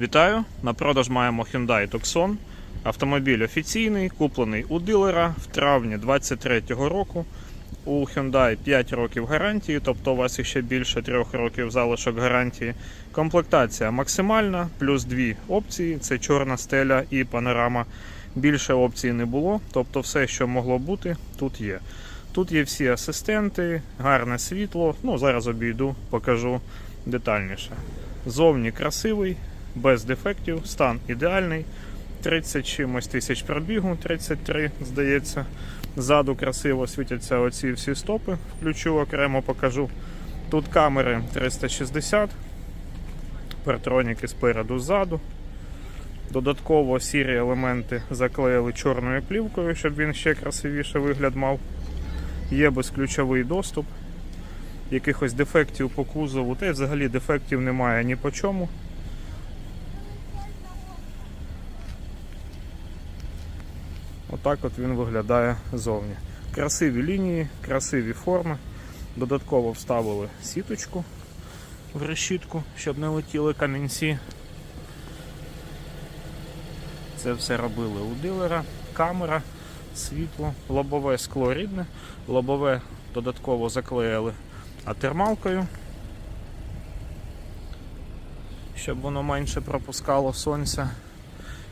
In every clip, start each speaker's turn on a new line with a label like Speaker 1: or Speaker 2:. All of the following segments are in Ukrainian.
Speaker 1: Вітаю! На продаж маємо Hyundai Tucson. Автомобіль офіційний, куплений у дилера в травні 2023 року. У Hyundai 5 років гарантії, тобто у вас ще більше 3 років залишок гарантії. Комплектація максимальна, плюс дві опції: це чорна стеля і панорама. Більше опцій не було, тобто все, що могло бути, тут є. Тут є всі асистенти, гарне світло. Ну, зараз обійду, покажу детальніше. Зовні красивий, без дефектів, стан ідеальний. 30 чимось тисяч пробігу, 33, здається. Ззаду красиво світяться оці всі стопи. Включу окремо покажу. Тут камери 360, партроніки спереду ззаду. Додатково сірі елементи заклеїли чорною плівкою, щоб він ще красивіше вигляд мав. Є безключовий доступ. Якихось дефектів по кузову, та й взагалі дефектів немає ні по чому. Отак от він виглядає зовні. Красиві лінії, красиві форми. Додатково вставили сіточку в решітку, щоб не летіли камінці. Це все робили у дилера. Камера, світло, лобове скло рідне, лобове додатково заклеїли атермалкою, щоб воно менше пропускало сонця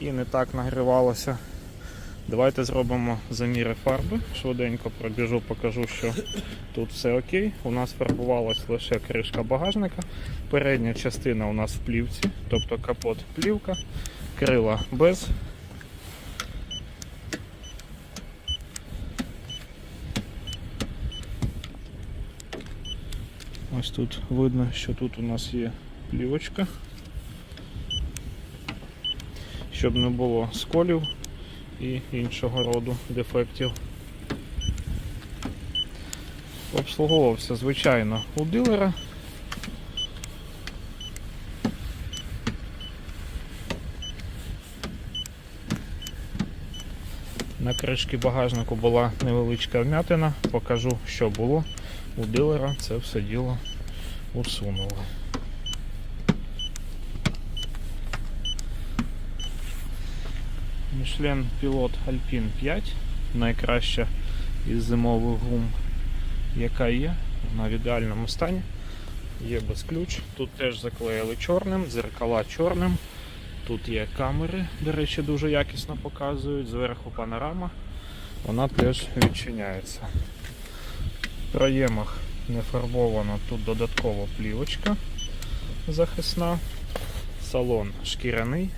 Speaker 1: і не так нагрівалося. Давайте зробимо заміри фарби. Швиденько пробіжу, покажу, що тут все окей. У нас фарбувалась лише кришка багажника. Передня частина у нас в плівці, тобто капот плівка, крила без. Ось тут видно, що тут у нас є плівочка. Щоб не було сколів і іншого роду дефектів. Обслуговувався, звичайно, у дилера. На кришці багажнику була невеличка вмятина, покажу, що було у дилера, це все діло усунули. Michelin Pilot Alpine 5, найкраща із зимових гум, яка є, вона в ідеальному стані. Є без ключ. Тут теж заклеїли чорним, дзеркала чорним. Тут є камери, до речі, дуже якісно показують. Зверху панорама, вона теж відчиняється. В проємах не фарбовано, тут додатково плівочка захисна. Салон шкіряний.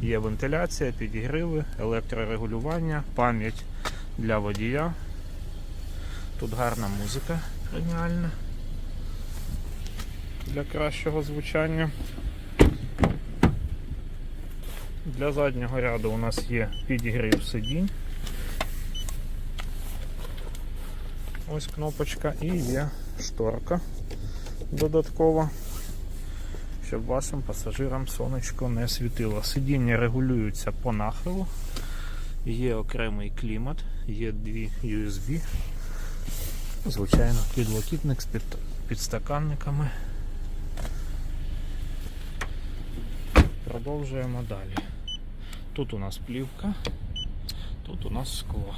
Speaker 1: Є вентиляція, підігриви, електрорегулювання, пам'ять для водія. Тут гарна музика геніальна для кращого звучання. Для заднього ряду у нас є підігрів сидінь. Ось кнопочка і є шторка додаткова щоб вашим пасажирам сонечко не світило. Сидіння регулюються по нахилу, є окремий клімат, є дві USB, звичайно, підлокітник з під, підстаканниками. Продовжуємо далі. Тут у нас плівка, тут у нас скло.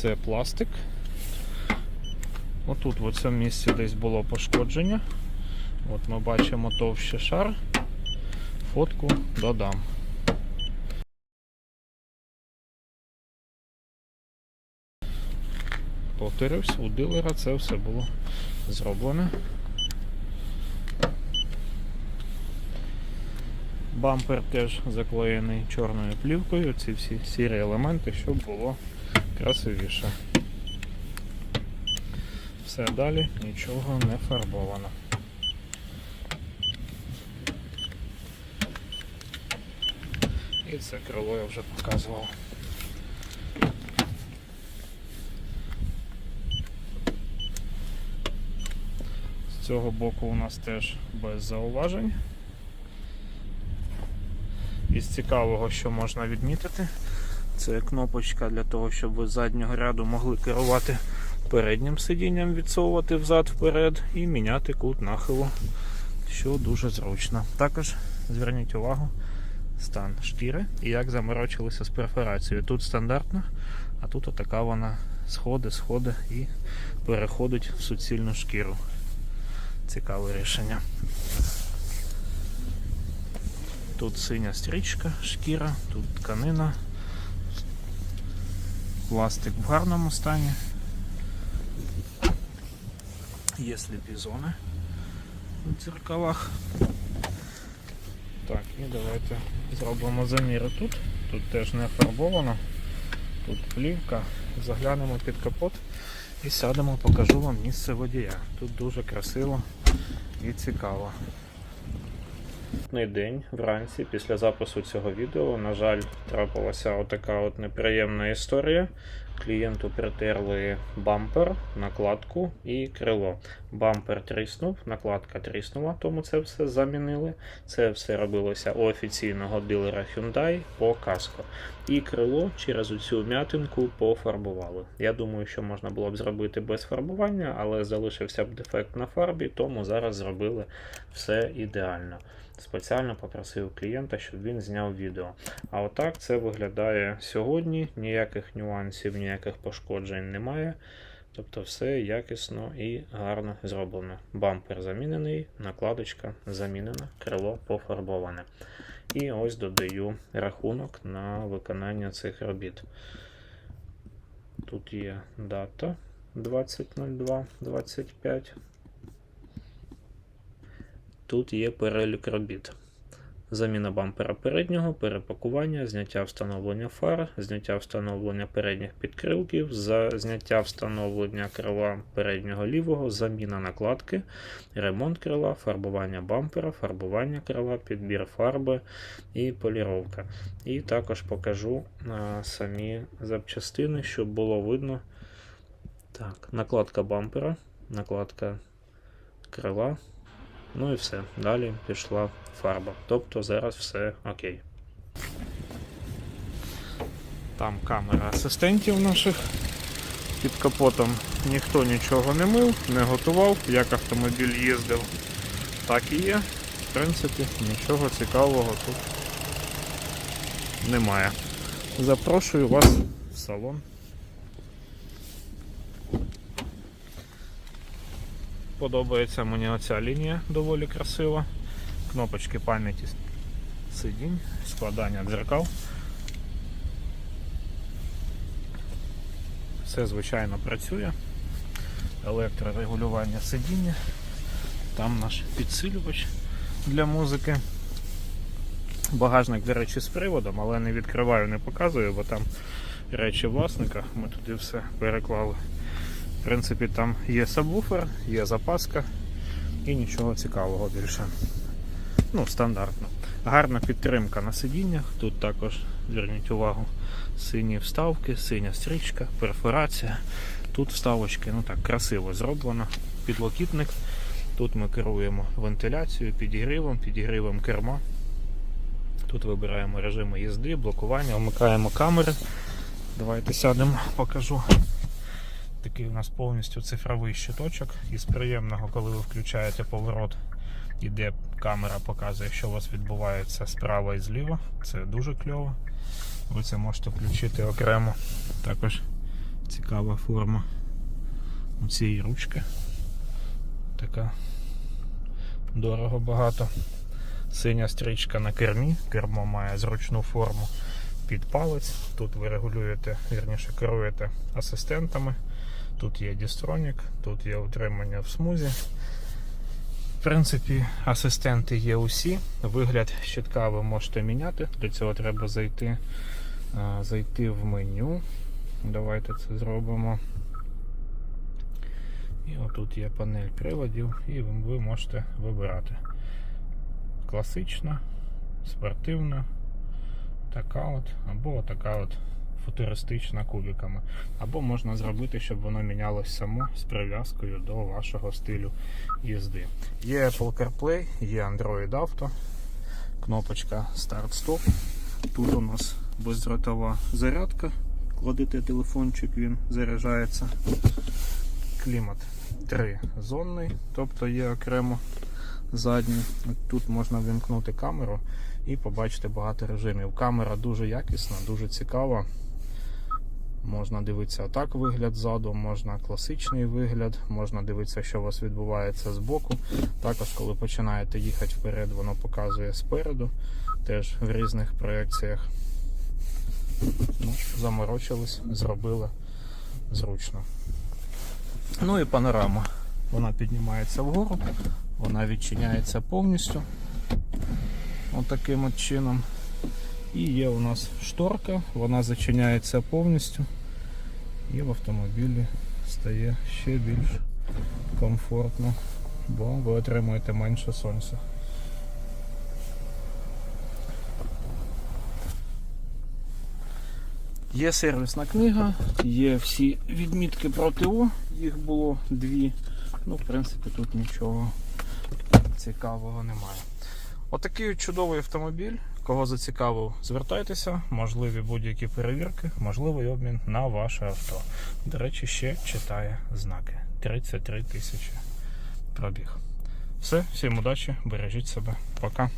Speaker 1: Це пластик. Отут в цьому місці десь було пошкодження. От ми бачимо товщий шар. Фотку додам. Повторюсь, у дилера це все було зроблено. Бампер теж заклеєний чорною плівкою, ці всі сірі елементи, щоб було красивіше. Все далі нічого не фарбовано. І це крило я вже показував. З цього боку у нас теж без зауважень. Із цікавого, що можна відмітити, це кнопочка для того, щоб ви з заднього ряду могли керувати переднім сидінням відсовувати взад вперед і міняти кут нахилу, що дуже зручно. Також зверніть увагу стан шкіри і як заморочилися з перфорацією. Тут стандартно, а тут отака вона сходи, сходи і переходить в суцільну шкіру. Цікаве рішення. Тут синя стрічка, шкіра, тут тканина. Пластик в гарному стані. Є сліпі зони у дзеркалах. Так, і давайте зробимо заміри тут. Тут теж не фарбовано. Тут плівка. Заглянемо під капот і сядемо, покажу вам місце водія. Тут дуже красиво і цікаво. День вранці після запису цього відео, на жаль, трапилася отака от неприємна історія. Клієнту притерли бампер, накладку і крило. Бампер тріснув, накладка тріснула, тому це все замінили. Це все робилося у офіційного дилера Hyundai по каско. І крило через цю м'ятинку пофарбували. Я думаю, що можна було б зробити без фарбування, але залишився б дефект на фарбі, тому зараз зробили все ідеально. Спеціально попросив клієнта, щоб він зняв відео. А отак це виглядає сьогодні. Ніяких нюансів, ніяких пошкоджень немає. Тобто все якісно і гарно зроблено. Бампер замінений, накладочка замінена, крило пофарбоване. І ось додаю рахунок на виконання цих робіт. Тут є дата 20.02.25. Тут є перелік робіт. Заміна бампера переднього, перепакування, зняття встановлення фар, зняття встановлення передніх підкрилків, зняття встановлення крила переднього лівого, заміна накладки, ремонт крила, фарбування бампера, фарбування крила, підбір фарби і поліровка. І також покажу самі запчастини, щоб було видно. Так, накладка бампера, накладка крила. Ну і все. Далі пішла фарба. Тобто зараз все окей. Там камера асистентів наших під капотом. Ніхто нічого не мив, не готував. Як автомобіль їздив, так і є. В принципі, нічого цікавого тут немає. Запрошую вас в салон. Подобається мені оця лінія доволі красива. Кнопочки пам'яті сидінь, складання дзеркал. Все звичайно працює. Електрорегулювання сидіння. Там наш підсилювач для музики. Багажник, до речі, з приводом, але не відкриваю, не показую, бо там речі власника. Ми туди все переклали. В принципі, там є сабвуфер, є запаска і нічого цікавого більше. Ну, стандартно. Гарна підтримка на сидіннях. Тут також, зверніть увагу, сині вставки, синя стрічка, перфорація. Тут вставочки, ну так, красиво зроблено. Підлокітник. Тут ми керуємо вентиляцією, підігрівом, підігрівом керма. Тут вибираємо режими їзди, блокування, вмикаємо камери. Давайте сядемо, покажу. Такий у нас повністю цифровий щиточок. Із приємного, коли ви включаєте поворот, іде камера, показує, що у вас відбувається справа і зліва. Це дуже кльово. Ви це можете включити окремо. Також цікава форма у цієї ручки. Така дорого багато. Синя стрічка на кермі. Кермо має зручну форму під палець. Тут ви регулюєте, вірніше керуєте асистентами. Тут є дістронік, тут є утримання в смузі. В принципі, асистенти є усі. Вигляд щитка ви можете міняти. Для цього треба зайти, зайти в меню. Давайте це зробимо. І отут є панель приладів, і ви можете вибирати. Класична, спортивна, така от, або така от футуристична кубиками. Або можна зробити, щоб воно мінялось само з прив'язкою до вашого стилю їзди. Є Apple CarPlay, є Android Auto, кнопочка Start-Stop. Тут у нас бездротова зарядка. Кладете телефончик, він заряджається. клімат 3 зонний, тобто є окремо задній. Тут можна вимкнути камеру і побачити багато режимів. Камера дуже якісна, дуже цікава. Можна дивитися отак вигляд ззаду, можна класичний вигляд, можна дивитися, що у вас відбувається збоку. Також, коли починаєте їхати вперед, воно показує спереду, теж в різних проекціях. Ну, заморочились, зробили зручно. Ну і панорама. Вона піднімається вгору, вона відчиняється повністю. Отаким от чином. І є у нас шторка, вона зачиняється повністю. І в автомобілі стає ще більш комфортно, бо ви отримуєте менше сонця. Є сервісна книга, є всі відмітки про ТО, їх було дві. Ну, в принципі, тут нічого цікавого немає. Отакий от чудовий автомобіль. Кого зацікавив, звертайтеся, можливі будь-які перевірки, можливий обмін на ваше авто. До речі, ще читає знаки. 33 тисячі пробіг. Все, всім удачі, бережіть себе. Пока.